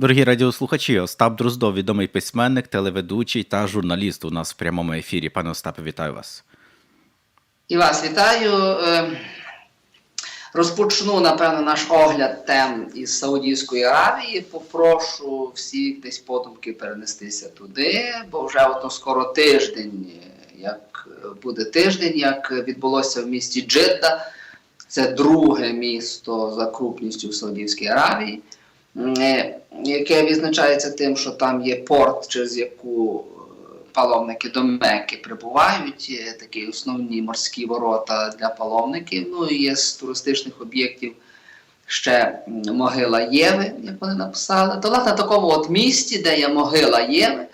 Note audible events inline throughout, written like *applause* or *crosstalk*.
Дорогі радіослухачі, Остап Дроздов, відомий письменник, телеведучий та журналіст у нас в прямому ефірі. Пане Остапе, вітаю вас. І вас вітаю. Е, Розпочну, напевно, наш огляд тем із Саудівської Аравії. Попрошу всіх десь подумки перенестися туди, бо вже ото скоро тиждень, як буде тиждень, як відбулося в місті Джидда. Це друге місто за крупністю в Саудівській Аравії, е, яке відзначається тим, що там є порт, через яку е, паломники до Мекки прибувають. Є такі основні морські ворота для паломників. Ну і є з туристичних об'єктів ще могила Єви, як вони написали. То на такому от місті, де є могила Єви.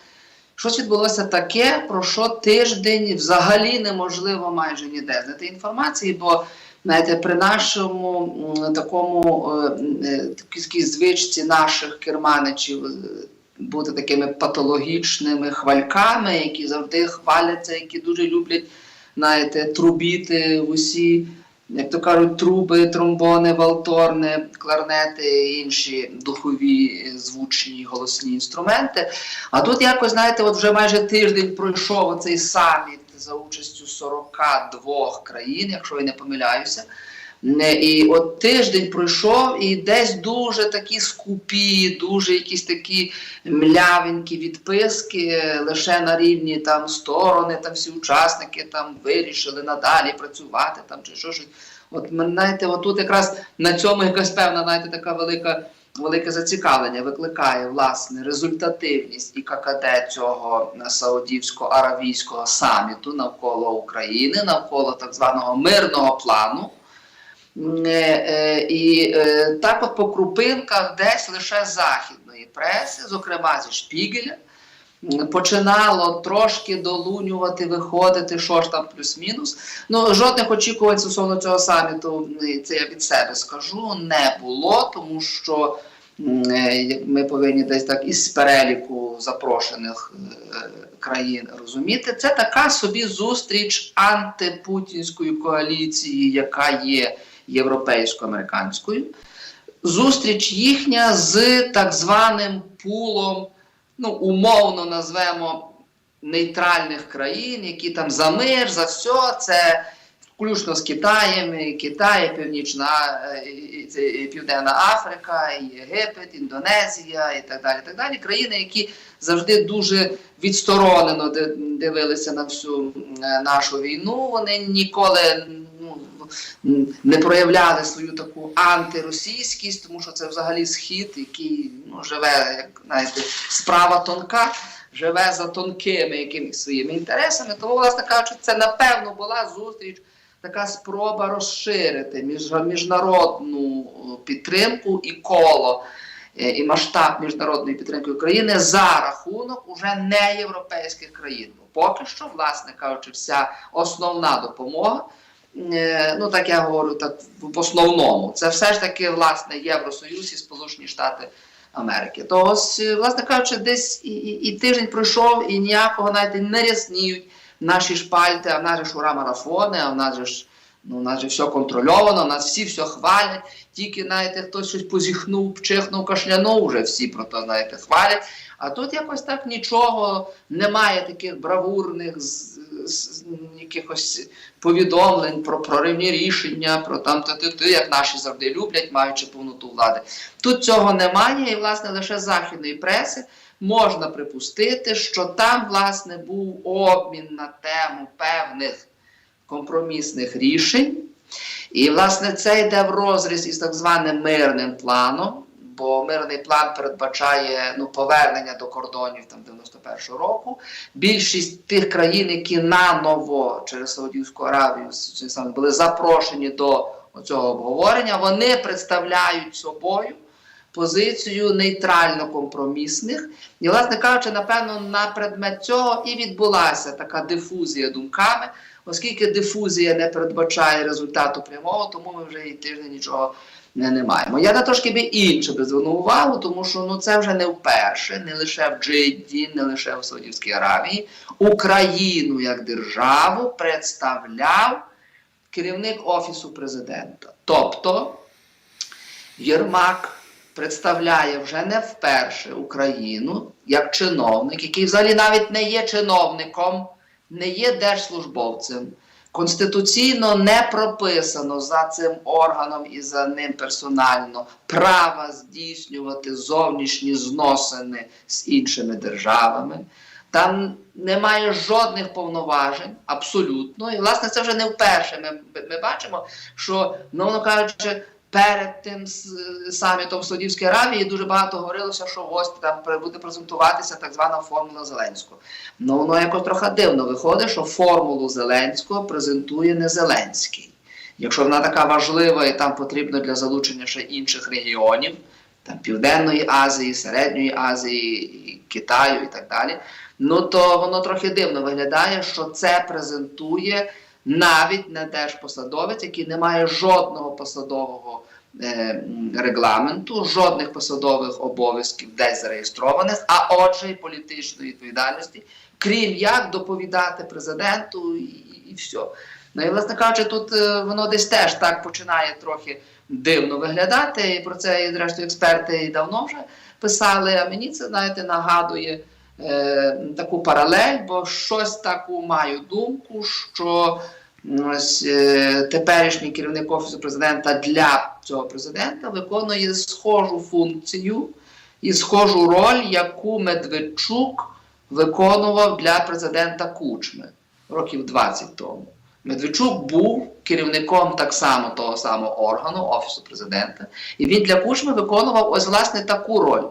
Щось відбулося таке, про що тиждень взагалі неможливо майже ніде знайти інформації, бо знаєте, при нашому такому е, е, такій звичці наших керманичів е, бути такими патологічними хвальками, які завжди хваляться, які дуже люблять знаєте, трубіти в усі, як то кажуть, труби, тромбони, валторни, кларнети і інші духові звучні голосні інструменти. А тут якось, знаєте, от вже майже тиждень пройшов оцей саміт за участю 42 країн, якщо я не помиляюся. І от тиждень пройшов, і десь дуже такі скупі, дуже якісь такі млявенькі відписки, лише на рівні там сторони, там всі учасники там вирішили надалі працювати там чи що щось. От знаєте, от тут якраз на цьому якась певна, знаєте, така велика. Велике зацікавлення викликає власне результативність і ККД цього саудівсько-аравійського саміту навколо України, навколо так званого мирного плану. Е, е, І е, так от по крупинках десь лише західної преси, зокрема зі Шпігеля, починало трошки долунювати, виходити, що ж там плюс-мінус. Ну, жодних очікувань стосовно цього саміту, це я від себе скажу, не було, тому що е, ми повинні десь так із переліку запрошених е, країн розуміти. Це така собі зустріч антипутінської коаліції, яка є європейсько-американською. Зустріч їхня з так званим пулом, ну, умовно назвемо нейтральних країн, які там за мир, за все, це включно з Китаєм, Китай, Північна е, Південна Африка, Єгипет, Індонезія і так далі. так далі. Країни, які завжди дуже відсторонено ди- дивилися на всю е, нашу війну. Вони ніколи не проявляли свою таку антиросійськість, тому що це взагалі схід, який ну, живе, як знаєте, справа тонка. Живе за тонкими якимись своїми інтересами. Тому, власне кажучи, це напевно була зустріч, така спроба розширити між, міжнародну е, підтримку і коло е, і масштаб міжнародної підтримки України за рахунок уже не європейських країн. Бо Поки що, власне кажучи, вся основна допомога. Е, Ну, так я говорю, так в основному, це все ж таки власне Євросоюз і Сполучені Штати Америки. То ось, е, власне кажучи, десь і, і, і тиждень пройшов, і ніякого навіть не рясніють наші шпальти, а в нас же ж ура марафони, а в нас же ж ну, у нас же все контрольовано, нас всі все хвалять. Тільки, знаєте, хтось щось позіхнув, пчихнув, кашлянув, вже всі про то, знаєте, хвалять. А тут якось так нічого, немає таких бравурних якихось повідомлень про проривні рішення, про там ти, як наші завжди люблять, маючи повноту влади. Тут цього немає, і власне лише західної преси можна припустити, що там власне був обмін на тему певних компромісних рішень. І, власне, це йде в розріз із так званим мирним планом, бо мирний план передбачає ну, повернення до кордонів там 91-го року. Більшість тих країн, які наново через Саудівську Аравію були запрошені до цього обговорення, вони представляють собою позицію нейтрально-компромісних. І, власне кажучи, напевно, на предмет цього і відбулася така дифузія думками, оскільки дифузія не передбачає результату прямого, тому ми вже і тиждень нічого не, не маємо. Я на трошки би інше би звернув увагу, тому що ну, це вже не вперше, не лише в Джидді, не лише в Саудівській Аравії. Україну як державу представляв керівник Офісу президента. Тобто Єрмак представляє вже не вперше Україну як чиновник, який взагалі навіть не є чиновником, не є держслужбовцем. Конституційно не прописано за цим органом і за ним персонально права здійснювати зовнішні зносини з іншими державами. Там немає жодних повноважень, абсолютно. І, власне, це вже не вперше. Ми, ми бачимо, що, мовно кажучи, перед тим самітом в Саудівській Аравії дуже багато говорилося, що ось там буде презентуватися так звана формула Зеленського. Ну, воно якось трохи дивно виходить, що формулу Зеленського презентує не Зеленський. Якщо вона така важлива і там потрібно для залучення ще інших регіонів, там Південної Азії, Середньої Азії, Китаю і так далі, ну то воно трохи дивно виглядає, що це презентує навіть не держпосадовець, який не має жодного посадового е, регламенту, жодних посадових обов'язків десь зареєстрованих, а отже, і політичної відповідальності, крім як доповідати президенту і, і, все. Ну і власне кажучи, тут е, воно десь теж так починає трохи дивно виглядати. І про це, і, зрештою, експерти давно вже писали. А мені це, знаєте, нагадує е, таку паралель, бо щось таку маю думку, що ось, е, теперішній керівник офісу президента для цього президента виконує схожу функцію і схожу роль, яку Медведчук виконував для президента Кучми років 20 тому. Медведчук був керівником так само того самого органу Офісу президента, і він для Кучми виконував ось власне таку роль.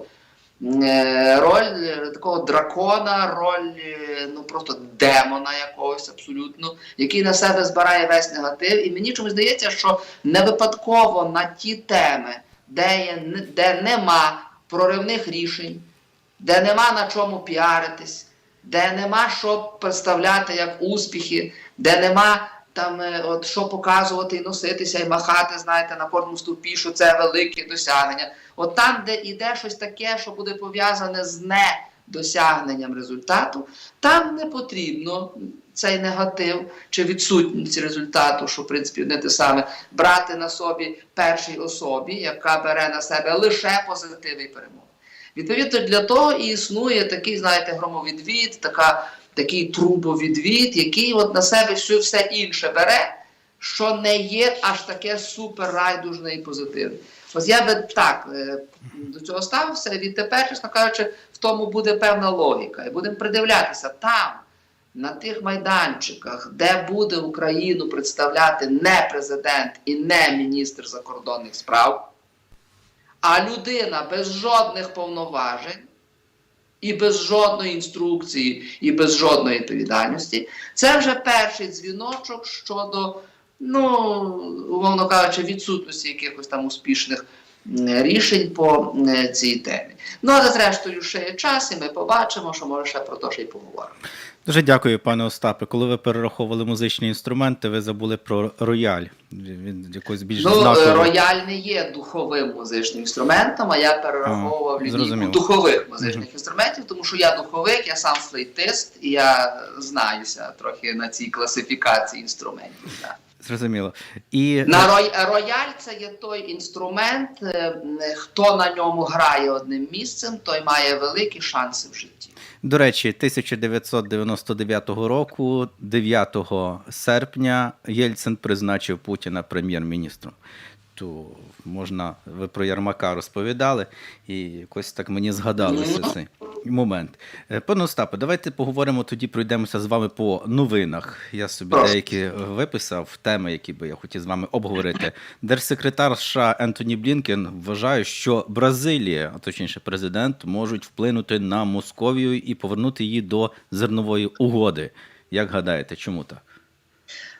Е, Роль е, такого дракона, роль е, ну просто демона якогось абсолютно, який на себе збирає весь негатив. І мені чомусь здається, що не випадково на ті теми, де, є, де нема проривних рішень, де нема на чому піаритись, де нема що представляти як успіхи, де нема там е, от що показувати і носитися, і махати, знаєте, на кожному стовпі, що це велике досягнення. От там, де іде щось таке, що буде пов'язане з недосягненням результату, там не потрібно цей негатив чи відсутність результату, що в принципі не те саме, брати на собі першій особі, яка бере на себе лише позитиви і перемоги. Відповідно, для того і існує такий, знаєте, громовідвід, така, такий трубовідвід, який от на себе все, все інше бере, що не є аж таке супер райдужне і позитивне. Ось я би так е, до цього ставився, відтепер, чесно кажучи, в тому буде певна логіка. І будемо придивлятися там, на тих майданчиках, де буде Україну представляти не президент і не міністр закордонних справ, а людина без жодних повноважень і без жодної інструкції, і без жодної відповідальності, це вже перший дзвіночок щодо, ну, умовно кажучи, відсутності якихось там успішних рішень по цій темі. Ну, але зрештою ще є час, і ми побачимо, що може ще про те що й поговоримо. Дуже дякую, пане Остапе. Коли ви перераховували музичні інструменти, ви забули про рояль. Він якось більш Ну, е, знаковий. рояль не є духовим музичним інструментом, а я перераховував А, лінійку духових музичних інструментів, тому що я духовик, я сам флейтист, і я знаюся трохи на цій класифікації інструментів. да. Зрозуміло. І На рой, рояль це є той інструмент, е, хто на ньому грає одним місцем, той має великі шанси в житті. До речі, 1999 року, 9 серпня, Єльцин призначив Путіна прем'єр-міністром. То можна, ви про Ярмака розповідали, і якось так мені згадалося цей момент. Е, Пане Остапе, давайте поговоримо тоді, пройдемося з вами по новинах. Я собі Прошу. деякі виписав теми, які би я хотів з вами обговорити. Держсекретар США Ентоні Блінкен вважає, що Бразилія, а точніше президент, можуть вплинути на Московію і повернути її до зернової угоди. Як гадаєте, чому так?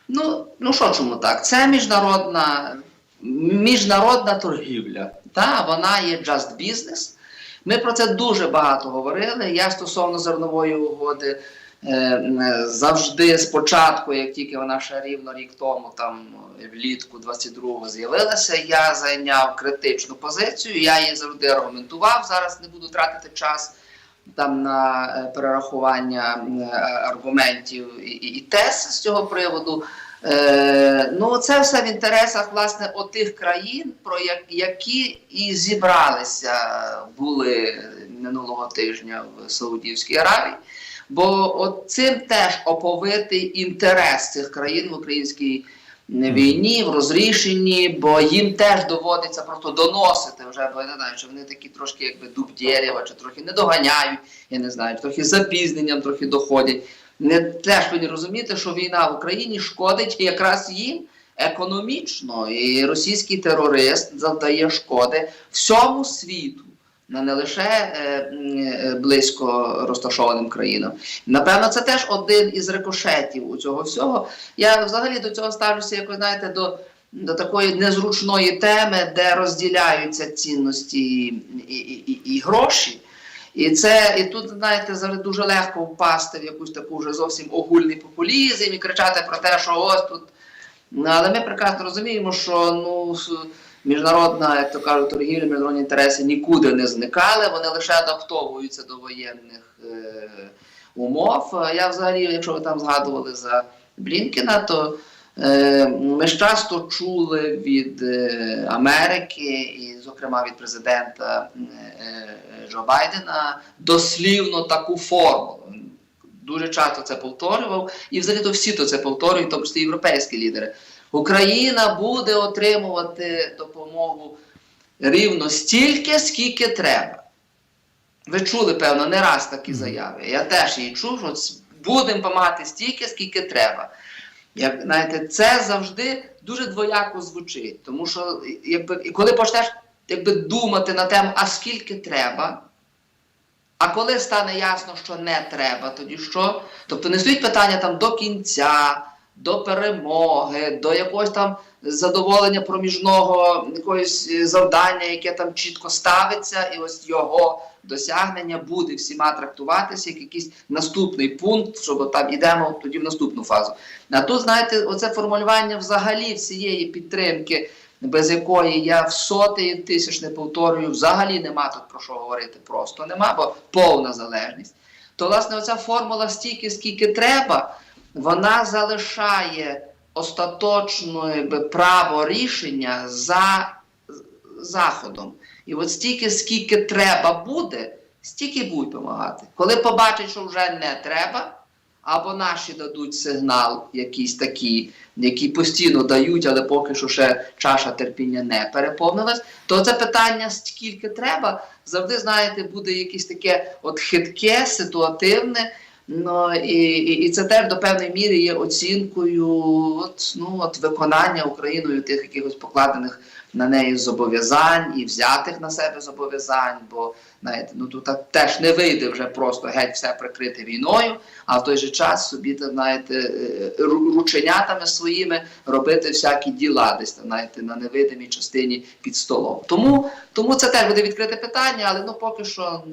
Ну, ну що чому так? Це міжнародна, міжнародна торгівля. Та, вона є just business. Ми про це дуже багато говорили. Я стосовно зернової угоди е, е, завжди спочатку, як тільки вона ще рівно рік тому, там влітку 22-го з'явилася, я зайняв критичну позицію. Я її завжди аргументував. Зараз не буду тратити час там на е, перерахування е, аргументів і, і, і тез з цього приводу. Е, ну, це все в інтересах власне отих країн, про як- які і зібралися були минулого тижня в Саудівській Аравії. Бо от цим теж оповитий інтерес цих країн в українській війні, в розрішенні, бо їм теж доводиться просто доносити вже, бо я не знаю, чи вони такі трошки якби дуб дерева, чи трохи не доганяють, я не знаю, трохи запізненням трохи доходять. Не теж повинні розуміти, що війна в Україні шкодить якраз їм економічно, і російський терорист завдає шкоди всьому світу. Не лише е, е, близько розташованим країнам. Напевно, це теж один із рикошетів у цього всього. Я взагалі до цього ставлюся, як ви знаєте, до, до такої незручної теми, де розділяються цінності і, і, і, і гроші. І це і тут, знаєте, завжди дуже легко впасти в якусь таку вже зовсім огульний популізм і кричати про те, що ось тут. Але ми прекрасно розуміємо, що ну міжнародна, як то кажуть, торгівля, міжнародні інтереси нікуди не зникали, вони лише адаптовуються до воєнних е, умов. Я взагалі, якщо ви там згадували за Блінкена, то ми ж часто чули від е, Америки, і, зокрема, від президента е, е, Джо Байдена, дослівно таку формулу. Дуже часто це повторював, і взагалі то всі то це повторюють, числі європейські лідери. Україна буде отримувати допомогу рівно стільки, скільки треба. Ви чули, певно, не раз такі заяви. Я теж її чув, що будемо помагати стільки, скільки треба. Як, знаєте, це завжди дуже двояко звучить. Тому що, якби, і коли почнеш якби, думати на тему, а скільки треба, а коли стане ясно, що не треба, тоді що? Тобто не стоїть питання там до кінця, до перемоги, до якогось там задоволення проміжного якогось е, завдання, яке там чітко ставиться, і ось його досягнення буде всіма трактуватися як якийсь наступний пункт, щоб там йдемо тоді в наступну фазу. А тут, знаєте, оце формулювання взагалі всієї підтримки, без якої я в сотий тисяч не повторюю, взагалі нема тут про що говорити, просто нема, бо повна залежність. То, власне, оця формула стільки, скільки треба, вона залишає остаточне право рішення за заходом. І от стільки, скільки треба буде, стільки будуть допомагати. Коли побачать, що вже не треба, або наші дадуть сигнал якийсь такий, який постійно дають, але поки що ще чаша терпіння не переповнилась, то це питання, скільки треба, завжди, знаєте, буде якесь таке от хитке, ситуативне. Ну, і, і, це теж до певної міри є оцінкою от, ну, от виконання Україною тих якихось покладених на неї зобов'язань і взятих на себе зобов'язань, бо знаєте, ну тут теж не вийде вже просто геть все прикрити війною, а в той же час собі там, знаєте, е, рученятами своїми робити всякі діла десь там, знаєте, на невидимій частині під столом. Тому, тому це теж буде відкрите питання, але ну поки що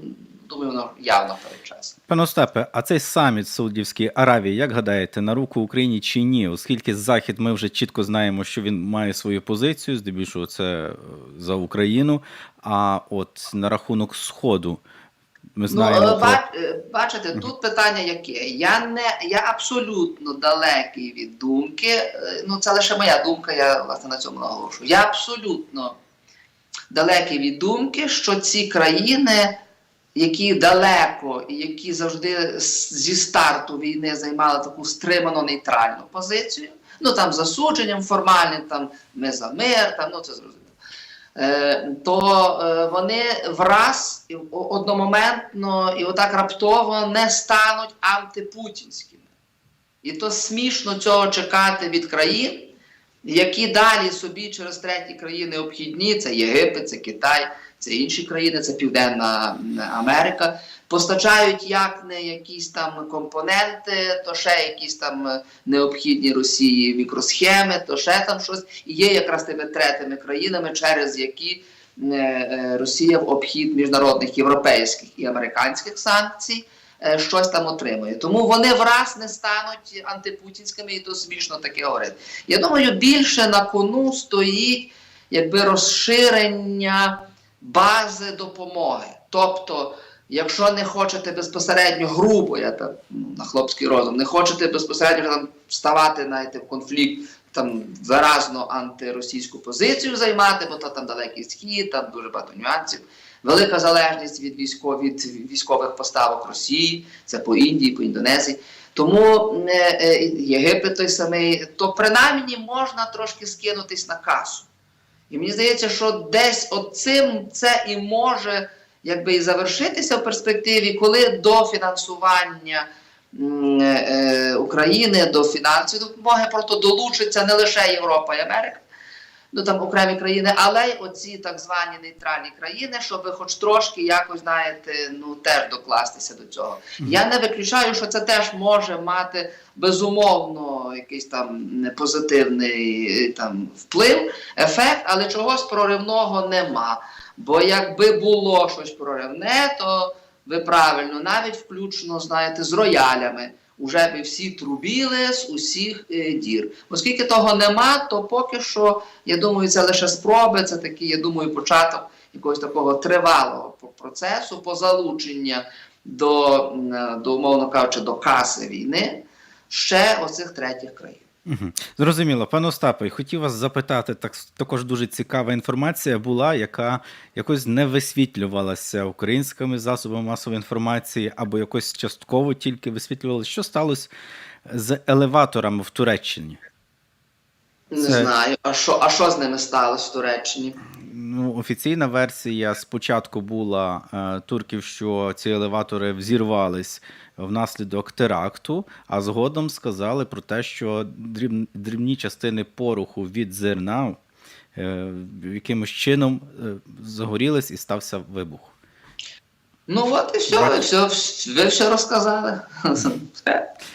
думаю, воно явно передчасно. Пане Остапе, а цей саміт Саудівській Аравії, як гадаєте, на руку Україні чи ні? Оскільки Захід ми вже чітко знаємо, що він має свою позицію, здебільшого це е, за Україну. А от на рахунок Сходу ми знаємо. Ну, про... е, бачите, тут питання яке. Я не я абсолютно далекий від думки. Ну, це лише моя думка, я власне на цьому наголошую. Я абсолютно далекий від думки, що ці країни, які далеко і які завжди зі старту війни займали таку стримано нейтральну позицію. Ну там засудженням формальним, там ми за мир, там ну це зрозуміло. Е, то е, вони враз одномоментно і отак раптово не стануть антипутінськими. І то смішно цього чекати від країн, які далі собі через треті країни обхідні, це Єгипет, це Китай, це інші країни, це Південна Америка, постачають як не якісь там компоненти, то ще якісь там необхідні Росії мікросхеми, то ще там щось. І є якраз тими третими країнами, через які е, е, Росія в обхід міжнародних європейських і американських санкцій е, щось там отримує. Тому вони враз не стануть антипутінськими, і то смішно таке говорити. Я думаю, більше на кону стоїть якби розширення бази допомоги. Тобто Якщо не хочете безпосередньо грубо, я так ну, на хлопський розум, не хочете безпосередньо там вставати знаєте, в конфлікт, там виразно антиросійську позицію займати, бо то там далекий схід, там дуже багато нюансів. Велика залежність від військов, від військових поставок Росії, це по Індії, по Індонезії. Тому е, е, Єгипет той самий, то принаймні можна трошки скинутись на касу. І мені здається, що десь от цим це і може якби і завершитися в перспективі, коли до фінансування е, України, до фінансової допомоги просто долучиться не лише Європа і Америка, ну там окремі країни, але й оці так звані нейтральні країни, щоб хоч трошки якось, знаєте, ну теж докластися до цього. Я не виключаю, що це теж може мати безумовно якийсь там позитивний е, там вплив, ефект, але чогось проривного нема. Бо якби було щось проривне, то ви правильно, навіть включно, знаєте, з роялями. Уже би всі трубіли з усіх е, дір. Оскільки того нема, то поки що, я думаю, це лише спроби, це такий, я думаю, початок якогось такого тривалого процесу по залучення до, м, до умовно кажучи, до каси війни ще оцих третіх країн. Зрозуміло, пане Остапе, хотів вас запитати, так також дуже цікава інформація була, яка якось не висвітлювалася українськими засобами масової інформації, або якось частково тільки висвітлювалася. Що сталося з елеваторами в Туреччині? Не Це- знаю, а що, а що з ними сталося в Туреччині? Ну, офіційна версія спочатку була е, турків, що ці елеватори взірвались внаслідок теракту, а згодом сказали про те, що дрібні частини пороху від зерна е, якимось чином е, загорілись і стався вибух. Ну от і все, ви все, ви все розказали. *laughs*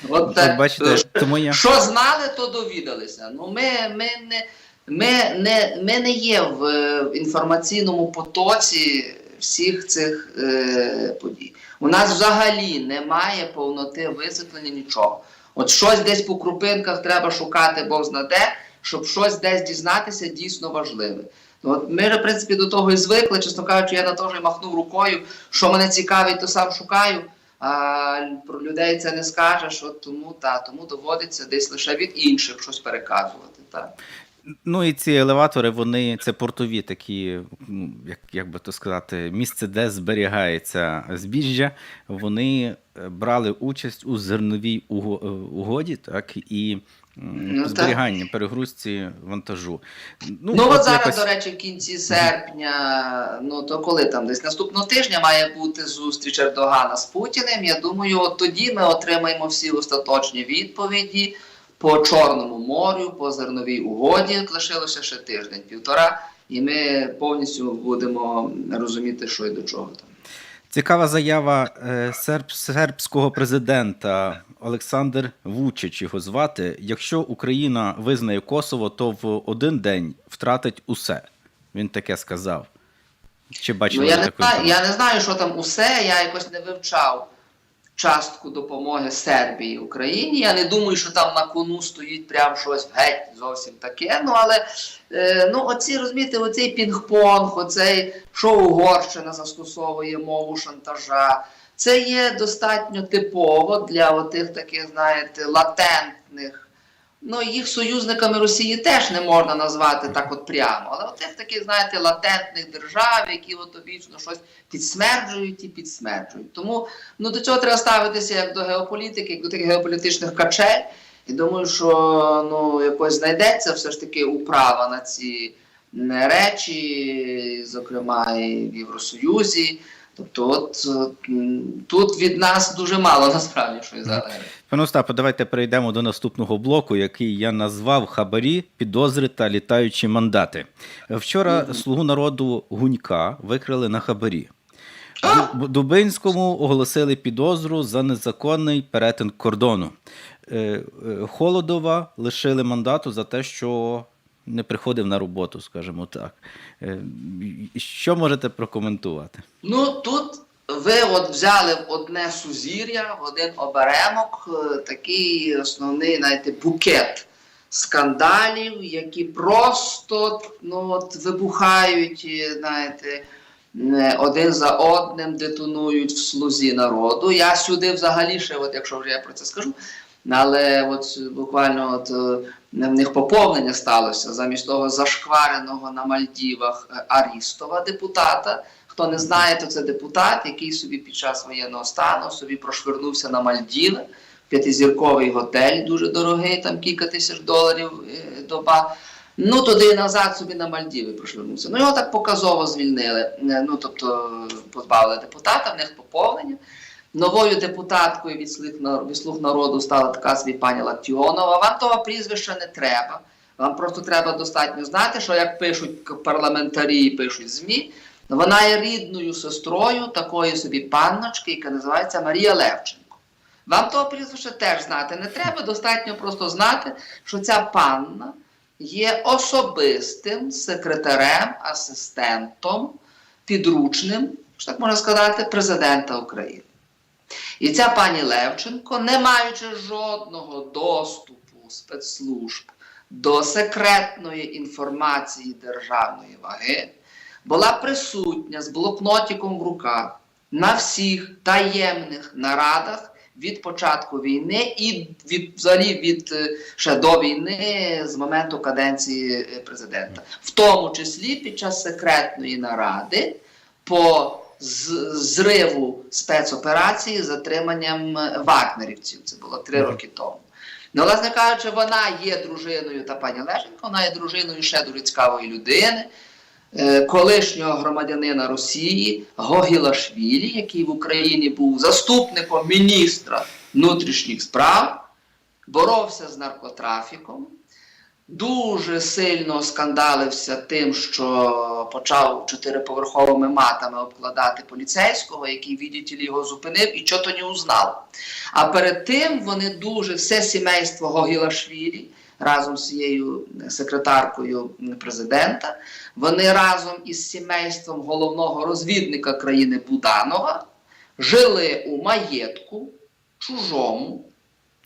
От так. бачите, тому я Що знали, то довідалися. Ну, ми, ми, не, ми, не, ми не є в е, інформаційному потоці всіх цих е, подій. У нас взагалі немає повноти висвітлення нічого. От щось десь по крупинках треба шукати, Бог знаде, щоб щось десь дізнатися дійсно важливе. От ми в принципі, до того і звикли, чесно кажучи, я на то вже махнув рукою, що мене цікавить, то сам шукаю. А про людей це не скажеш, от тому та тому доводиться десь лише від інших щось переказувати. Та. Ну і ці елеватори, вони це портові такі, ну, як, як би то сказати, місце, де зберігається збіжжя. Вони е, брали участь у зерновій е, угоді, так і Ну, так. перегрузці вантажу. Ну, от зараз, якось- до речі, в кінці серпня, ну то коли там десь наступного тижня має бути зустріч Ердогана з Путіним. Я думаю, от тоді ми отримаємо всі остаточні відповіді по Чорному морю, по зерновій угоді. Лишилося ще тиждень-півтора, і ми повністю будемо розуміти, що і до чого там. Цікава заява е, серб, сербського президента Олександр Вучич його звати. Якщо Україна визнає Коsovo, то в один день втратить усе. Він таке сказав. Чи Ну, я, не знаю, я не знаю, що там усе. Я якось не вивчав частку допомоги Сербії Україні. Я не думаю, що там на кону стоїть прям щось геть зовсім таке. Ну але е, ну, оці розумієте, оцей пінг-понг, оцей що Угорщина застосовує мову шантажа. Це є достатньо типово для отих таких, знаєте, латентних. Ну, їх союзниками Росії теж не можна назвати так от прямо. Але от тих таких, знаєте, латентних держав, які от вічно щось підсмерджують і підсмерджують. Тому ну, до цього треба ставитися як до геополітики, як до таких геополітичних качель. І думаю, що ну, якось знайдеться все ж таки управа на ці речі, зокрема і в Євросоюзі. Тобто, от тут від нас дуже мало насправді щось залежить. Пане Остапе, давайте перейдемо до наступного блоку, який я назвав Хабарі, підозри та літаючі мандати. Вчора слугу народу Гунька викрили на хабарі. Ду- Дубинському оголосили підозру за незаконний перетин кордону. Е, е, Холодова лишили мандату за те, що не приходив на роботу, скажімо так. Е, Що можете прокоментувати? Ну тут ви от взяли одне сузір'я, один оберемок, е, такий основний, знаєте, букет скандалів, які просто ну, от, вибухають, знаєте, е, один за одним детонують в слузі народу. Я сюди взагалі ще, от якщо вже я про це скажу, але от буквально от е, в них поповнення сталося замість того зашквареного на Мальдівах е, Арістова депутата. Хто не знає, то це депутат, який собі під час воєнного стану собі прошвернувся на Мальдіви, п'ятизірковий готель, дуже дорогий, там кілька тисяч доларів е, доба. Ну, туди назад собі на Мальдіви прошвернувся. Ну, його так показово звільнили. Ну, тобто позбавили депутата, в них поповнення. Новою депутаткою від слуг, народу стала така собі пані Лактіонова. Вам того прізвища не треба. Вам просто треба достатньо знати, що як пишуть парламентарі і пишуть ЗМІ, вона є рідною сестрою такої собі панночки, яка називається Марія Левченко. Вам того прізвища теж знати не треба, достатньо просто знати, що ця панна є особистим секретарем, асистентом, підручним, що так можна сказати, президента України. І ця пані Левченко, не маючи жодного доступу спецслужб до секретної інформації державної ваги, була присутня з блокнотиком в руках на всіх таємних нарадах від початку війни і від взагалі від е, ще до війни з моменту каденції е, президента, в тому числі під час секретної наради по зриву спецоперації з затриманням е, вагнерівців. Це було три роки тому. Ну, власне кажучи, вона є дружиною та пані Лешенко, вона є дружиною ще дуже цікавої людини, е, колишнього громадянина Росії Гогілашвілі, який в Україні був заступником міністра внутрішніх справ, боровся з наркотрафіком, дуже сильно скандалився тим, що почав чотириповерховими матами обкладати поліцейського, який, ли, його зупинив і чого то не узнав. А перед тим вони дуже все сімейство Гогілашвілі разом з цією секретаркою президента, вони разом із сімейством головного розвідника країни Буданова жили у маєтку чужому,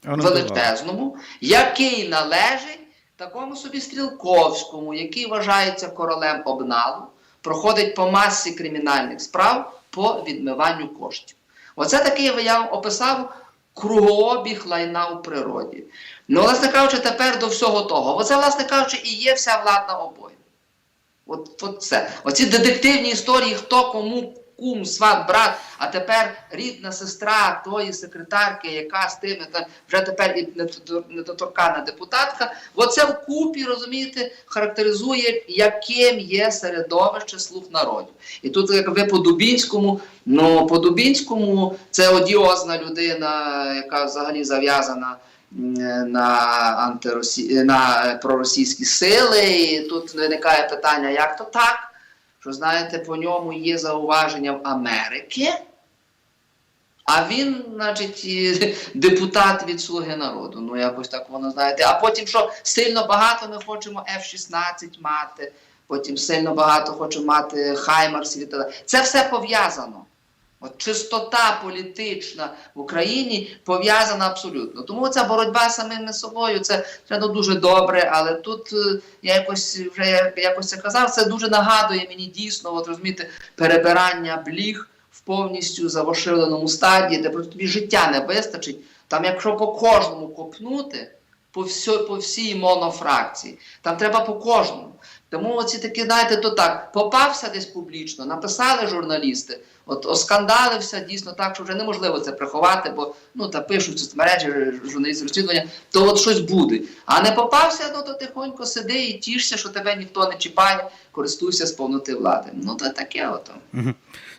величезному, який належить такому собі Стрілковському, який вважається королем обналу, проходить по масі кримінальних справ по відмиванню коштів. Оце такий я описав кругообіг лайна у природі. Ну, власне кажучи, тепер до всього того. Оце, власне кажучи, і є вся владна обоє. От, от це. Оці детективні історії, хто кому кум, сват, брат, а тепер рідна сестра тої секретарки, яка з тими там вже тепер і недотор- недоторкана депутатка. Оце вкупі, розумієте, характеризує, яким є середовище слуг народів. І тут, як ви по Дубінському, ну по Дубінському це одіозна людина, яка взагалі зав'язана на антиросі... на проросійські сили. І тут виникає питання, як то так? Що знаєте, по ньому є зауваження в Америки, а він, значить, *laughs* депутат від Слуги народу. Ну, якось так воно знаєте. А потім, що сильно багато ми хочемо F-16 мати, потім сильно багато хочемо мати Хаймарсів і так далі. Це все пов'язано. От чистота політична в Україні пов'язана абсолютно. Тому ця боротьба з самими собою це треба дуже добре, але тут е, я якось вже якось це казав, це дуже нагадує мені дійсно, от розумієте, перебирання бліг в повністю завошиленому стадії, де просто тобі життя не вистачить. Там, якщо по кожному копнути, по, всьо, по всій монофракції, там треба по кожному. Тому оці такі, знаєте, то так, попався десь публічно, написали журналісти, от оскандалився дійсно так, що вже неможливо це приховати, бо ну та пишуть соцмережі журналісти розслідування, то от щось буде. А не попався, ну то тихонько сиди і тішся, що тебе ніхто не чіпає, користуйся з повноти влади. Ну то таке ото.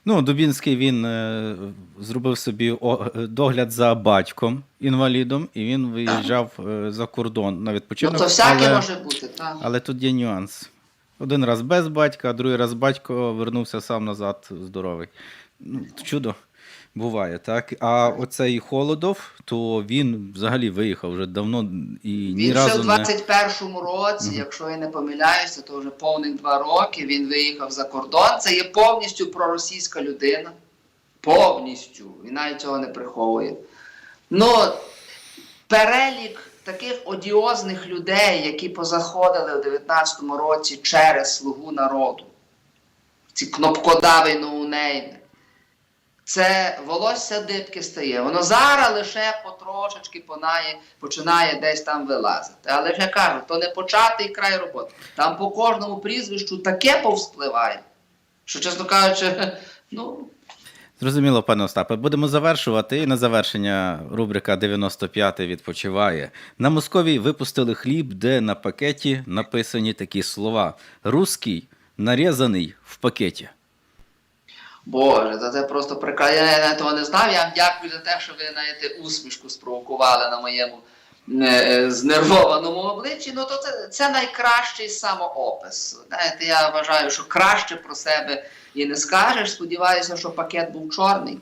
Ну, Дубінський він е, зробив собі о- е, догляд за батьком інвалідом, і він виїжджав е, за кордон на Ну то всяке але, може бути, так. але тут є нюанс. Один раз без батька, а другий раз батько вернувся сам назад здоровий. Ну, чудо буває, так? А оцей Холодов, то він взагалі виїхав вже давно і ні Він ще в 21-му році, якщо я не помиляюся, то вже повних два роки він виїхав за кордон. Це є повністю проросійська людина. Повністю. Він навіть цього не приховує. Ну, перелік таких одіозних людей, які позаходили у 19-му році через слугу народу. ці кнопкодави ноунейми. Це волосся дибки стає. Воно зараз лише потрошечки понає, починає десь там вилазити. Але ж я кажу, то не початий край роботи. Там по кожному прізвищу таке повспливає, що, чесно кажучи, *laughs* ну, Зрозуміло, пане Остапе. Будемо завершувати. І на завершення рубрика 95 відпочиває. На Московії випустили хліб, де на пакеті написані такі слова: Руський нарізаний в пакеті. Боже, та це просто прекрасно. Я того не знав. Я вам дякую за те, що ви знаєте, усмішку спровокували на моєму знервованому обличчі. Ну то це, це найкращий самоопис. Знаєте, я вважаю, що краще про себе і не скажеш. Сподіваюся, що пакет був чорний.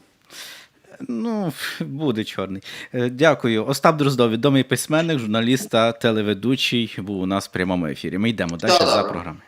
Ну, буде чорний. Е, Дякую. Остап Дроздов, відомий письменник, журналіст та телеведучий, був у нас в прямому ефірі. Ми йдемо далі за програмою.